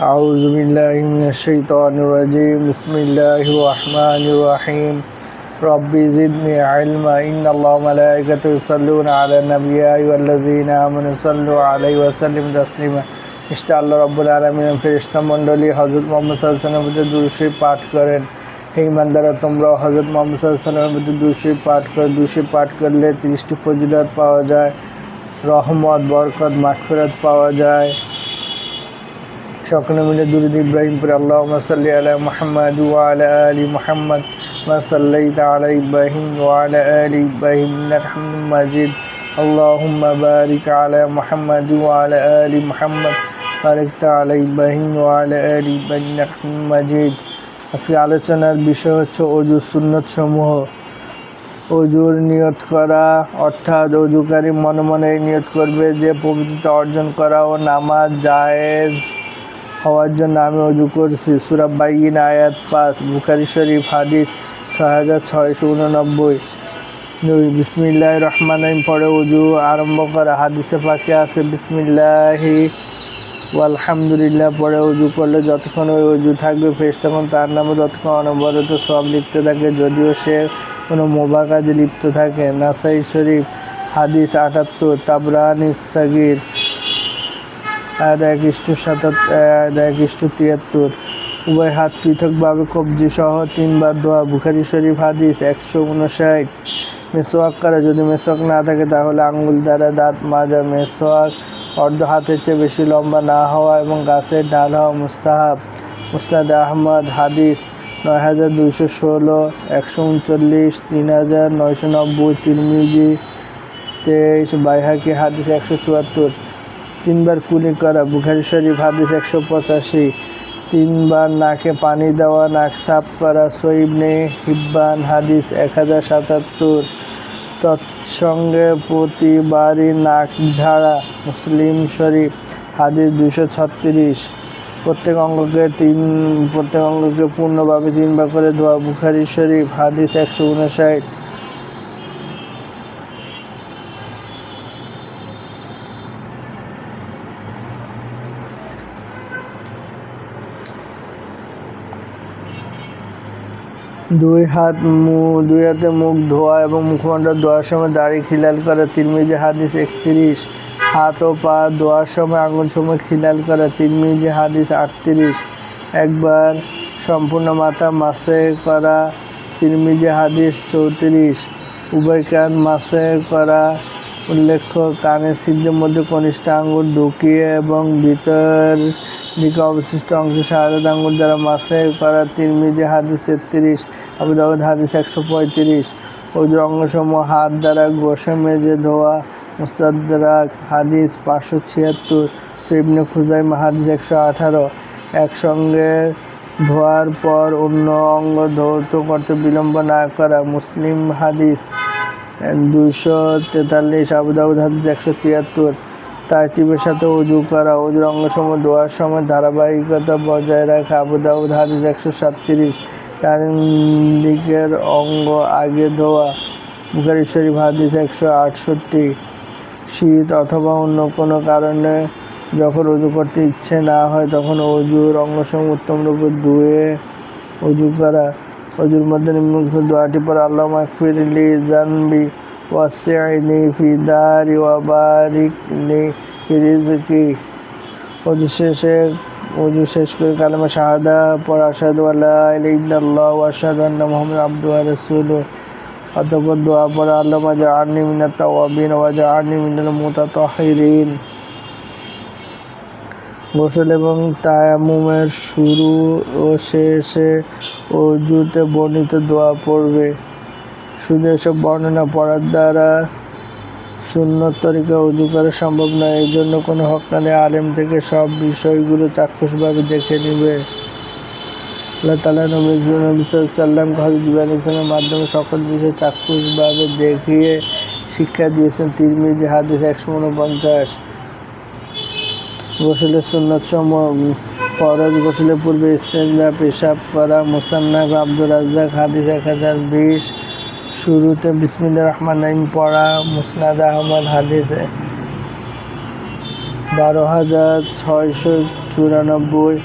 أعوذ بالله من الشيطان الرجيم بسم الله الرحمن الرحيم رب زدني علما إن الله وملائكته يصلون على النبي يا أيها الذين آمنوا صلوا عليه وسلم تسليما ইস্টা আল্লাহ রব্বুল আলমিন ফেরিস্তা মণ্ডলী হজরত মোহাম্মদ সাল্লামের মধ্যে দুরুশি পাঠ করেন হে ইমানদারা তোমরা হজরত মোহাম্মদ সাল্লামের মধ্যে দুরুশি পাঠ করে দুরুশি পাঠ করলে তিরিশটি ফজিলত পাওয়া যায় রহমত বরকত মাগফিরাত পাওয়া যায় সকলে মিলে দুরুদ ইব্রাহিম পরে আল্লাহ সাল্লি আলা মুহাম্মদ ওয়া আলা আলি মুহাম্মদ মা সাল্লাইতা আলা ইব্রাহিম ওয়া আলা আলি ইব্রাহিম ইন্নাকা হামিদুম মাজিদ اللهم بارك على محمد وعلى آل محمد باركت على إبراهيم وعلى آل إبراهيم إنك حميد مجيد আজকে আলোচনার বিষয় হচ্ছে অজু সুন্নত সমূহ অজুর নিয়ত করা অর্থাৎ অজুকারী মনে মনে নিয়ত করবে যে পবিত্রতা অর্জন করা ও নামাজ জায়েজ হওয়ার জন্য আমি অজু করছি। সুরাব বাইন আয়াত পাঁচ, বুখারি শরীফ, হাদিস ছয় হাজার ছয়শো উননব্বই। দুই বিসমিল্লাহ রহমান রহিম, পরে উজু আরম্ভ করা। হাদিসে পাখি আছে, বিসমিল্লাহি আলহামদুলিল্লাহ পরে উজু করলে যতক্ষণ ওই উজু থাকবে ফেস তখন তার নামে ততক্ষণ অনবরত সব লিখতে থাকে, যদিও সে কোনো মোবা কাজে লিপ্ত থাকে। নাসাই শরীফ, হাদিস আটাত্তর, তাবরানি সাগির। এক ইস্টু সাতাত্তর এক ইস্টু তিয়াত্তর। উভয় হাত পৃথকভাবে কবজি সহ তিনবার দোয়া, বুখারি শরীফ হাদিস একশো উনষাট। মেসোয়াক করা, যদি মেসোয়াক না থাকে, তাহলে আঙ্গুল দ্বারা দাঁত মাজা। মেসোয়াক অর্ধ হাতের চেয়ে বেশি লম্বা না হওয়া এবং গাছের ডাল হওয়া মুস্তাহাব। মুস্তাদ আহমদ হাদিস নয় হাজার দুইশো ষোলো, একশো উনচল্লিশ, তিন হাজার নয়শো নব্বই, তিরমিজি তেইশ, বাইহাকি হাদিস একশো চুয়াত্তর। তিনবার কুলি করা, বুখারি শরীফ হাদিস একশো পঁচাশি। তিনবার নাকে পানি দেওয়া, নাক সাফ করা সইবনে হিব্বান হাদিস এক হাজার সাতাত্তর। তৎসঙ্গে প্রতিবারই নাক ঝাড়া, মুসলিম শরীফ হাদিস দুশো ছত্রিশ। প্রত্যেক অঙ্গকে তিন, প্রত্যেক অঙ্গকে পূর্ণভাবে তিনবার করে ধোয়া বুখারি শরীফ হাদিস একশো উনষাট। দুই হাত দুই হাতে মুখ ধোয়া এবং মুখমণ্ডল ধোয়ার সময় দাড়ি খিলাল করা, তিরমিজি হাদিস একত্রিশ। হাত ও পা ধোয়ার সময় আঙুল সময় খিলাল করা, তিরমিজি হাদিস আটত্রিশ। একবার সম্পূর্ণ মাথা মাসে করা, তিরমিজি হাদিস চৌত্রিশ। উভয় কান মাসে করা উল্লেখ্য কানের সিদ্ধের মধ্যে কনিষ্ঠ আঙুল ঢুকিয়ে এবং ভিতর দিকে অবশিষ্ট অংশ শাহাদাত আঙ্গুল দ্বারা মাসে করা তিরমিজি হাদিস তেত্রিশ, আবু দাউদ হাদিস একশো পঁয়ত্রিশ। ওজুর অঙ্গসমূহ হাত দ্বারা গোসে মেজে, ধোয়া, মুস্তাদরাক হাদিস পাঁচশো ছিয়াত্তর সুইবনে খুজাইমা হাদিস একশো আঠারো। একসঙ্গে ধোয়ার পর অন্য অঙ্গ ধৌত করতে বিলম্ব না করা মুসলিম হাদিস দুইশো তেতাল্লিশ, আবু দাউদ হাদিস একশো তিয়াত্তর। তারতিবের সাথে অজু করা অজুর অঙ্গসমূহ দোয়ার সময় ধারাবাহিকতা বজায় রাখা আবু দাউদ হাদিস একশো সাতত্রিশ। তার দিকের অঙ্গ আগে ধোয়া, বুখারি শরীফ হাদিস একশো আটষট্টি। শীত অথবা অন্য কোনো কারণে যখন অজু করতে ইচ্ছে না হয়, তখন অজুর অঙ্গসমূহ উত্তম রূপে ধুয়ে অজু করা। অজুর মধ্যে নিম্নলিখিত দোয়াটি পর আল্লাহ মাকফিরলি জানবি ওয়াসিনি ফি দারি ওয়াবারিক লি ফি রিজকি অজু শেষ করে কালেমা শাহাদা পর আসাদু আল্লাহ ওয়াসাদু আন্না মুহাম্মদ আব্দু ওয়া রাসূলুহু অতঃপর দোয়া পর আল্লাহ আর্নি মিনাত তাওয়াবিন আর্নি মিনাল মুতাতাহিরিন গোসল এবং তায়ামুমের শুরু ও শেষে অজুতে বর্ণিত দোয়া পড়বে। শুধু এসব বর্ণনা পড়ার দ্বারা সুন্নত তরিকা উজু করা সম্ভব নয়। এই জন্য কোনো হকানে আলেম থেকে সব বিষয়গুলো চাক্ষুষভাবে দেখে নেবে। আল্লাহ তালা নবী ইসলামের মাধ্যমে সকল বিষয় চাক্ষুষভাবে দেখিয়ে শিক্ষা দিয়েছেন। তিরমিজি হাদিস একশো উনপঞ্চাশ। গোসলের সুন্নত সময় ফরজ গোসলের পূর্বে ইস্তেঞ্জা পেশাব করা, মোসান্নাফ, আব্দুর রাজ্জাক, হাদিস এক হাজার বিশ। শুরুতে বিসমিল্লা রহমান রহিম পড়া মুসনাদ আহমদ হাদিস বারো হাজার ছয়শো চুরানব্বই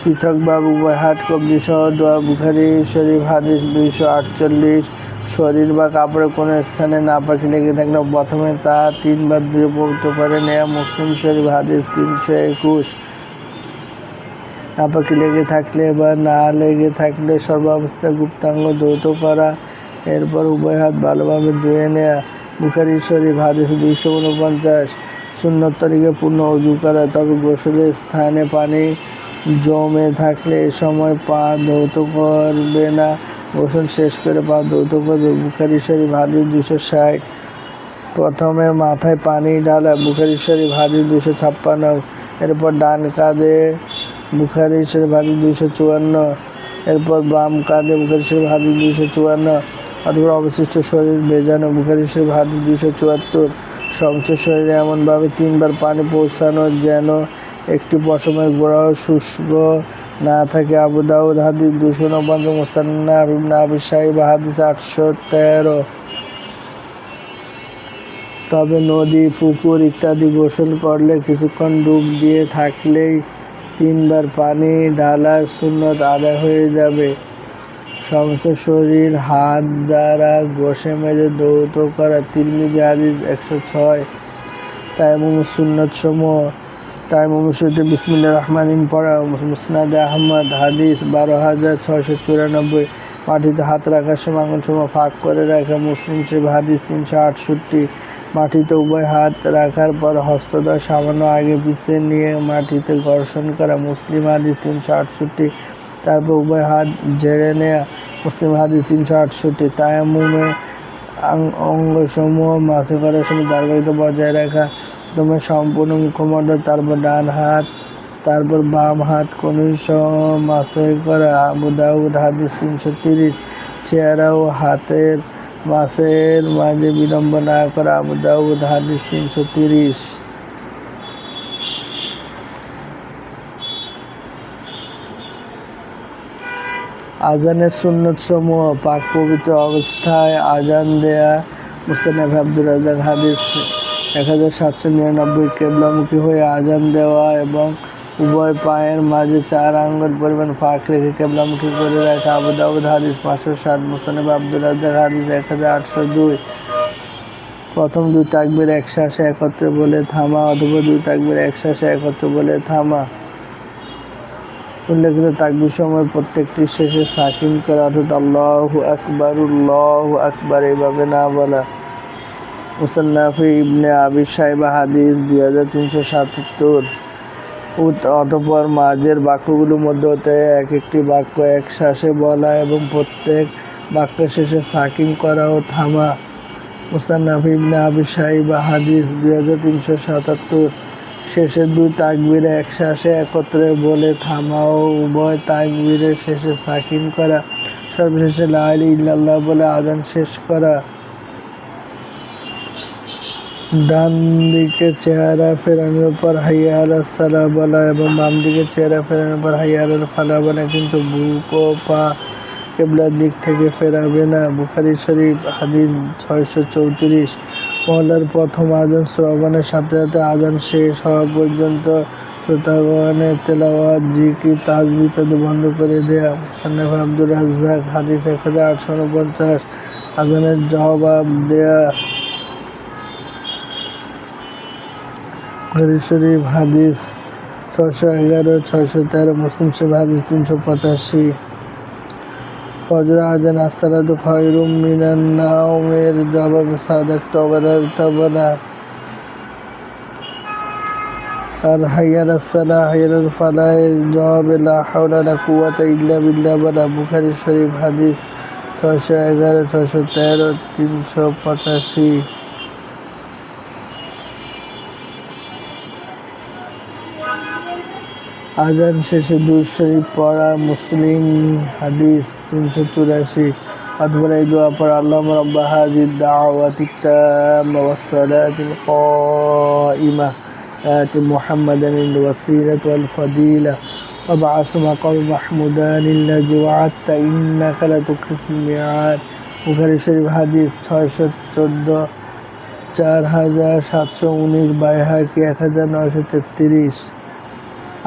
পৃথকভাবে উভয় হাত কবজি সহ দোয়া বুখারি শরীফ হাদিস দুইশো আটচল্লিশ, শরীর বা কাপড়ে কোনো স্থানে না পাখি লেগে থাকলে প্রথমে তা তিনবার ধুয়ে পবিত্র করে নেয়া মুসলিম শরীফ হাদিস তিনশো একুশ। নাপাকি লেগে থাকলে বা না লেগে থাকলে সর্বাবস্থায় গুপ্তাঙ্গ দ্রুত করা এরপর উভয় হাত ভালোভাবে ধুয়ে নেওয়া বুখারি শরীফ, হাদিস দুইশো উনপঞ্চাশ। সুন্নত তারিখে পূর্ণ অজু করা। তবে গোসলের স্থানে পানি জমে থাকলে এ সময় পা ধৌত করবে না। গোসল শেষ করে পা ধৌত করবে। বুখারি শরীফ, হাদিস দুশো ষাট। প্রথমে মাথায় পানি ঢালা। বুখারি শরীফ, হাদিস দুশো ছাপ্পান্ন। এরপর ডান কাঁধে বুখারি শরীফ, হাদিস দুশো চুয়ান্ন। এরপর বাম কাঁধে বুখারি শরীফ, হাদিস দুশো চুয়ান্ন। অথবা অবশিষ্ট শরীর ভেজানো বুখারি শরীফ দুশো চুয়াত্তর। সংসার শরীরে এমনভাবে তিনবার পানি পৌঁছানো যেন একটি পশমের গোড়াও শুষ্ক না থাকে। আবু দাউদ হাদিস দুশো নব্বই, মুসান্না, ইবনে সাহিব হাদিস আটশো তেরো। তবে নদী, পুকুর ইত্যাদি গোসল করলে কিছুক্ষণ ডুব দিয়ে থাকলেই তিনবার পানি ঢালা সুন্নত আদায় হয়ে যাবে। সমস্ত শরীর, হাত দ্বারা ঘষে মেজে দৌত করা তিরমিজি হাদিস একশো ছয়। তাইমুম সুন্নত সমূহ। তাইমুম সুতে বিসমিল্লা রহমান পড়া মুসনাদ আহমদ। হাদিস বারো হাজার ছয়শো চুরানব্বই। মাটিতে হাত রাখার সময় আঙুল সময় ফাঁক করে রাখা। মুসলিম শিব হাদিস তিনশো আটষট্টি। মাটিতে উভয় হাত রাখার পর হস্তদয় সামান্য আগে পিছিয়ে নিয়ে মাটিতে ঘর্ষণ করা মুসলিম হাদিস তিনশো আটষট্টি। তারপর উভয় হাত ঝেড়ে নেয়া মুসলিম হাদিস তিনশো আটষট্টি, তায়ামুমে অঙ্গসমূহ মাসে করার সময় ধারাবাহিকতা বজায় রাখা। প্রথমে সম্পূর্ণ মুখমণ্ডল, তারপর ডান হাত, তারপর বাম হাত সহ মাসে করা আবু দাউদ, হাদিস তিনশো তিরিশ, চেহারা ও হাতের মাসের মাঝে বিলম্ব না করা আবু দাউদ, হাদিস তিনশো তিরিশ। আজানের সুন্নত সমূহ পাক পবিত্র অবস্থায় আজান দেয়া। মুস্তানাফ আব্দুর রাজাক হাদিস এক হাজার সাতশো নিরানব্বই কেবলামুখী হয়ে আজান দেওয়া এবং উভয় পায়ের মাঝে চার আঙ্গুল পরিমাণ ফাঁক রেখে কেবলামুখী করে রাখা। আবু দাউদ হাদিস পাঁচশো সাত মুসানব আব্দুল রাজাক হাদিস এক হাজার আটশো দুই। প্রথম দুই তাকবির একশ্বাসে একত্রে বলে থামা, অথবা দুই তাকবির একশ্বাসে একত্রে বলে থামা। উল্লেখিত তাকবির সময় প্রত্যেকটি শেষে সাকিন করা, অর্থাৎ আল্লাহ আকবর উল্লাহ আকবর এইভাবে না বলা। মুসান্নাফি ইবনে আবি সাহেবা হাদিস দুই হাজার তিনশো সাতাত্তর। অতপর মাঝের বাক্যগুলোর মধ্যে হতে এক একটি বাক্য এক শ্বাসে বলা এবং প্রত্যেক বাক্য শেষে সাকিন করা ও থামা। মুসান্নাফ ইবনে আবি সাহিবা হাদিস দুই হাজার তিনশো সাতাত্তর। শেষে দুই তাকবিরে এক শ্বাসে একত্রে বলে থামা ও উভয় তাকবিরের শেষে সাকিন করা। সর্বশেষে লাইল ইল্লাল্লাহ বলে আজান শেষ করা। ডান দিকে চেহারা ফেরানোর পর হাইয়ার সালা বলা এবং বাম দিকে চেহারা ফেরানোর পর হাইয়ার ফালা বলা, কিন্তু বুক ও পা কেবলার দিক থেকে ফেরাবে না। বুখারি শরীফ হাদিস ছয়শো চৌত্রিশ। মহলার প্রথম আজান শ্রবণের সাথে সাথে আজান শেষ হওয়া পর্যন্ত শ্রোতাগণের তেলাওয়াত জিকি তাজবি ইত্যাদি বন্ধ করে দেয়া। সান্নাফ আব্দুর রাজ্জাক হাদিস এক হাজার আটশো উনপঞ্চাশ আজানের জবাব দেয়া। হরি শরীফ হাদিস ছশো এগারো, ছয়শো তেরো, মুসলিম শরীফ হাদিস তিনশো পঁচাশি। ফজর আজান خير من النوم নাওমের জবাব সাদাক তবরার তবরা আর হাইয়ার الفلاح الجواب لا حول ولا قوة লা بالله বলা বুখারী শরীফ হাদিস ছশো এগারো ছশো তেরো তিনশো পঁচাশি আজান শেষে দুই শরীফ পড়া মুসলিম হাদিস তিনশো চুরাশি অথবা এই দোয়া পর আল্লাহ রব্বা হাজির দাওয়াতি التامة والصلاة القائمة آت محمدا الوسيلة والفضيلة وابعث مقام محمودان الذي وعدت إنك لا تخلف الميعاد বুখারি শরীফ হাদিস ছয়শো চোদ্দো চার হাজার সাতশো উনিশ বাইহাকি এক হাজার নয়শো তেত্রিশ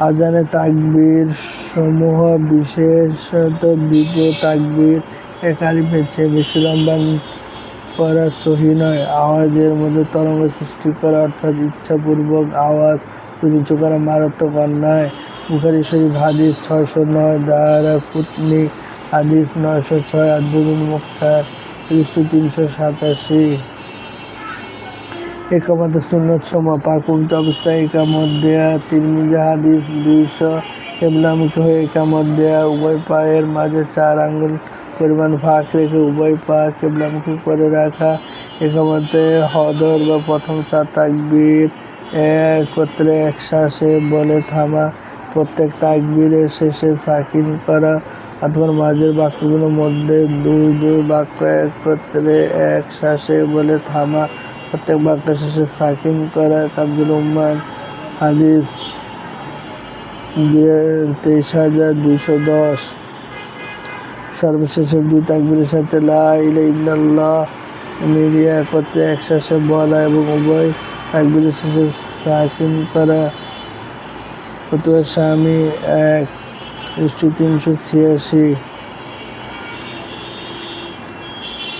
আজানে তাকবীর সমূহ বিশেষত দ্বিতীয় তাকবীর এক আলিফের চেয়ে বেশি লম্বা করা সহি নয়। আওয়াজের মধ্যে তরঙ্গ সৃষ্টি করা, অর্থাৎ ইচ্ছাপূর্বক আওয়াজ নিচু করা মারাত্মক অন্যায়। বুখারি শরীফ হাদিস ছয়শো নয় দারা কুতনি হাদিস নয়শো ছয় আব্দুল খ্রিস্ট তিনশো সাতাশি। একামত সুন্নত সময় পাকুন্ত অবস্থায় একামত দেয়া, তিরমিজা হাদিস দুইশো কেবলামুখী হয়ে একামত দেয়া, উভয় পায়ের মাঝে চার আঙ্গুল পরিমাণ ফাঁক রেখে উভয় পা কেবলামুখী করে রাখা। একামতে হদর বা প্রথম চার তাকবীর একত্রে এক শ্বাসে বলে থামা। প্রত্যেক তাকবীরের শেষে সাকিন করা। অথবা মাঝের বাক্যগুলোর মধ্যে দুই দুই বাক্য একত্রে এক শ্বাসে বলে থামা। প্রত্যেক বাক্য শেষে সাকিন করা কাবজুল উম্মান হাদিস তেইশ হাজার দুইশো দশ। সর্বশেষে দুই তাকবীরের সাথে লা ইলা ইল্লাল্লাহ মিলিয়ে একত্রে একসাথে বলা এবং উভয় তাকবীরের শেষে সাকিন করা। ফতুয়া স্বামী এক তিনশো ছিয়াশি।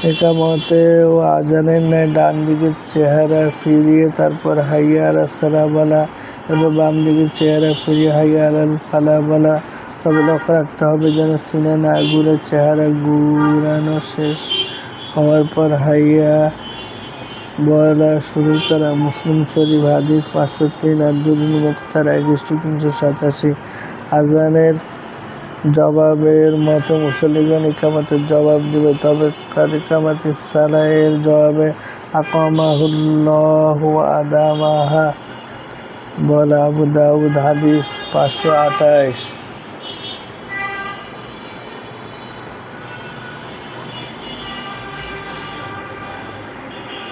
একামতে ও আজানের ন্যায় ডান দিকের চেহারা ফিরিয়ে তারপর হাইয়া আলা সালা বলা এবং বাম দিকের চেহারা ফিরিয়ে হাইয়া আলাল ফালা বলা তবে লক্ষ্য রাখতে হবে যেন সিনে না ঘুরে চেহারা ঘুরানো শেষ হওয়ার পর হাইয়া বলা শুরু করা মুসলিম শরীফ হাদিস পাঁচশো তিন আব্দুল মুক্তার একুশটি তিনশো সাতাশি। আজানের জবাবের মতো মুসলিগণ ইকামাতের জবাব দিবে, তবে কারিকামাতি সালাইয়ের জবাবে আকামাহুল্লাহ আদামাহা। বলা আবু দাউদ হাদিস পাঁচশো আঠাশ।